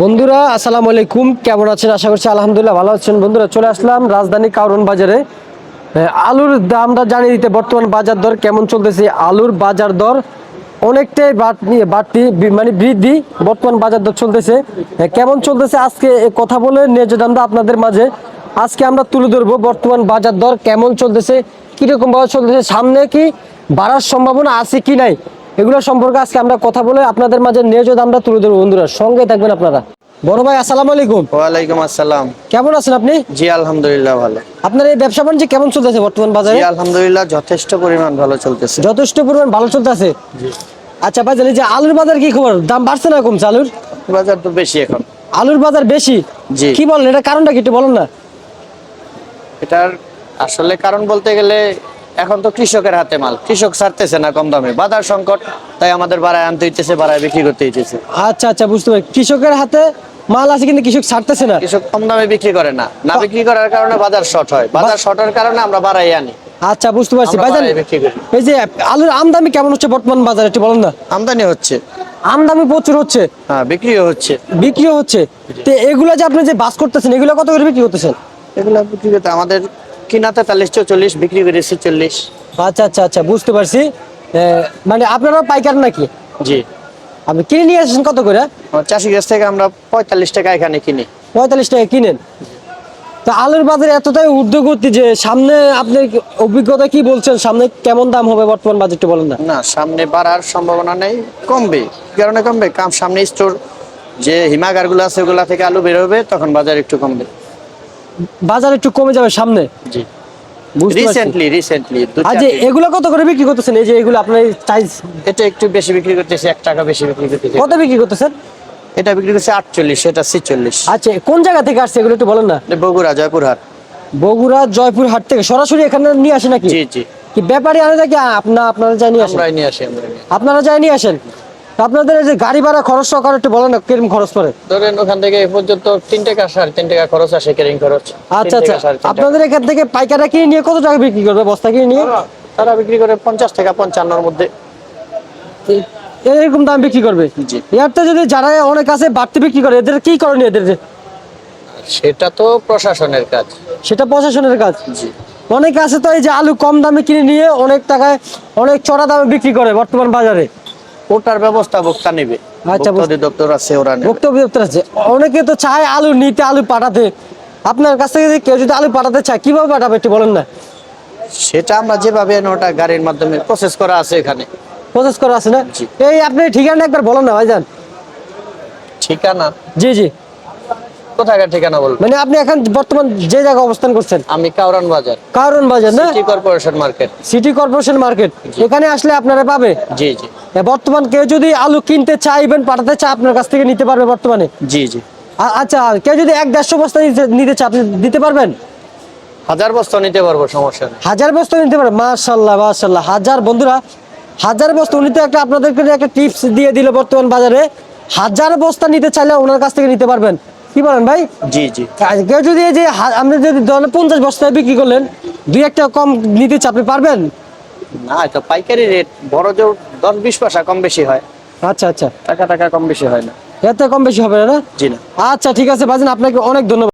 বন্ধুরা, আসসালামু আলাইকুম। কেমন আছেন? আশা করছি আলহামদুলিল্লাহ ভালো আছেন। বন্ধুরা, চলে আসলাম রাজধানী কারণ বাজারে। আলুর দামটা জানিয়ে দিতে বর্তমান বাজার দর কেমন চলতেছে? আলুর বাজার দর অনেকটাই বাড়তি মানে বৃদ্ধি বর্তমান বাজার দর চলতেছে। কেমন চলতেছে আজকে? কথা বলে ন্যায্য দামটা আপনাদের মাঝে আজকে আমরা তুলে ধরবো বর্তমান বাজার দর কেমন চলতেছে কীরকম ভাবে চলতেছে, সামনে কি বাড়ার সম্ভাবনা আছে কি নাই? এগুলো সম্পর্কে আজকে আমরা কথা বলে আপনাদের মাঝে ন্যায্য দামটা তুলে ধরবো বন্ধুরা। সঙ্গে থাকবেন আপনারা। বড় ভাই আসসালামু আলাইকুম। ওয়ালাইকুম আসসালাম। কেমন আছেন আপনি? জি আলহামদুলিল্লাহ ভালো। আপনার এই ব্যবসা বাণিজ্য কেমন চলতেছে বর্তমান বাজারে? জি আলহামদুলিল্লাহ যথেষ্ট পরিমাণ ভালো চলতেছে। যথেষ্ট পরিমাণ ভালো চলতেছে? আচ্ছা ভাই জানি যে আলুর বাজার কি খবর? দাম বাড়ছে না কমছে আলুর? বাজার তো বেশি এখন। আলুর বাজার বেশি? জি। কি বলেন এটা কারণটা কি একটু বলেন না। এটার আসলে কারণ বলতে গেলে এখন তো কৃষকের হাতে মাল। কৃষক ছাড়তেছে না কম দামে। বাজার সংকট তাই আমাদের বাড়ায় আনতে হইতেছে বাড়ায় বিক্রি করতে হইতেছে। আচ্ছা আচ্ছা বুঝতে পারি কৃষকের হাতে মাল আছে কিন্তু কৃষক ছাড়তেছে না। কৃষক কম দামে বিক্রি করে না। না বিক্রি করার কারণে বাজার শর্ট হয়। বাজার শর্টের কারণে আমরা বাড়াই আনি। আচ্ছা বুঝতে পারছি। বিক্রি করি। এই যে আলুর আমদামি কেমন হচ্ছে বর্তমান বাজারে একটু বলেন না? আমদানি হচ্ছে। আমদানি প্রচুর হচ্ছে। হ্যাঁ বিক্রিও হচ্ছে। বিক্রিও হচ্ছে। তো এগুলো যে আপনি যে বাস করতেছেন এগুলো কত করে বিক্রি করতেছেন? এগুলো বিক্রি করতে আমাদের কিনা তেতাল্লিশ চল্লিশ বিক্রি করেছি চল্লিশ। আচ্ছা আচ্ছা আচ্ছা বুঝতে পারছি। মানে আপনারা পাইকার নাকি? জি। আপনি কিনে নিয়ে আসেন কত করে? চাষি গাছ থেকে আমরা পঁয়তাল্লিশ টাকা এখানে কিনি। পঁয়তাল্লিশ টাকা কিনেন? তো আলুর বাজারে এতটাই ঊর্ধ্বগতি যে সামনে আপনি অভিজ্ঞতা কি বলছেন? সামনে কেমন দাম হবে বর্তমান বাজেটটা বলেন না? না সামনে বাড়ার সম্ভাবনা নেই কমবে। কারণে কমবে? কাম সামনে স্টোর যে হিমাগারগুলো আছে ওগুলা থেকে আলু বের হবে তখন বাজার একটু কমবে। বাজার একটু কমে যাবে সামনে। জি। রিসেন্টলি রিসেন্টলি আর এগুলো কত করে বিক্রি করতেছেন? এই যে এগুলো আপনার চাইজ এটা একটু বেশি বিক্রি করতেছে এক টাকা বেশি বিক্রি করতেছে। কত বিক্রি করতেছেন? এটা বিক্রি করছে আটচল্লিশ এটা ছিচল্লিশ। আচ্ছা কোন জায়গা থেকে আসছে এগুলো একটু বলেন না? বগুড়া জয়পুরহাট। বগুড়া জয়পুর হাট থেকে সরাসরি এখানে নিয়ে আসে নাকি? জি জি। কি ব্যাপারী আনে নাকি? আপনা আপনারা যাই নিয়ে আসেন। নিয়ে আসি আমরা আপনারা যাই নিয়ে আসেন? আপনাদের এই যে গাড়ি ভাড়া খরচ সহকারে একটু বলেন না কীরকম খরচ পড়ে? ধরেন ওখান থেকে এ পর্যন্ত তিন টাকা সাড়ে তিন টাকা খরচ আসে কেরিং খরচ। আচ্ছা আচ্ছা। আপনাদের এখান থেকে পাইকাররা কিনে নিয়ে কত টাকা বিক্রি করবে বস্তা কিনে নিয়ে? তারা বিক্রি করে পঞ্চাশ টাকা পঞ্চান্নর মধ্যে। এরকম দাম বিক্রি করবে? জি। এরতে যদি যারা অনেক আছে বাড়তি বিক্রি করে এদের কি করণীয় এদের সেটা তো প্রশাসনের কাজ। সেটা প্রশাসনের কাজ? জি। অনেক আছে তো এই যে আলু কম দামে কিনে নিয়ে অনেক টাকায় অনেক চড়া দামে বিক্রি করে বর্তমান বাজারে। ওটার ব্যবস্থা ভোক্তা নেবে। আচ্ছা, আছে ওরা আছে। অনেকে তো চায় আলু নিতে আলু পাঠাতে। আপনার কাছ থেকে কেউ যদি আলু পাঠাতে চায় কীভাবে পাঠাবে একটু বলেন না? সেটা আমরা যেভাবে ওটা গাড়ির মাধ্যমে প্রসেস করা আছে এখানে। প্রসেস করা আছে না? এই আপনি ঠিকানা একবার বলেন না ভাইজান। ঠিকানা? জি জি। কোথাকার ঠিকানা বলব মানে আপনি এখন বর্তমান যে জায়গায় অবস্থান করছেন? আমি কাউরান বাজার। কারণ বাজার না? City corporation market city corporation market এখানে আসলে আপনারা পাবে? জি জি। বর্তমান কেউ যদি আলু কিনতে চাইবেন পাঠাতে চায় আপনার কাছ থেকে নিতে পারবে বর্তমানে? জি জি। আচ্ছা কেউ যদি এক দেড়শো বস্তা নিতে- চায় আপনি দিতে পারবেন? হাজার বস্তা নিতে পারব সমস্যা নেই। হাজার বস্তা নিতে পারবেন? মাশাল্লাহ মাশাল্লাহ। হাজার বন্ধুরা হাজার বস্তা উনি তো একটা আপনাদেরকে একটা টিপস দিয়ে দিল বর্তমান বাজারে। হাজার বস্তা নিতে চাইলে ওনার কাছ থেকে নিতে পারবেন। কি বলেন ভাই? জি জি। কেউ যদি এই যে আপনি যদি ধরেন পঞ্চাশ বস্তায় বিক্রি করলেন দুই একটা কম নিতে আপনি পারবেন? না এটা পাইকারি রেট বড় জোর দশ বিশ পয়সা কম বেশি হয়। আচ্ছা আচ্ছা। টাকা টাকা কম বেশি হয় না। এত কম বেশি হবে না? জি না। আচ্ছা ঠিক আছে বাজেন আপনাকে অনেক ধন্যবাদ।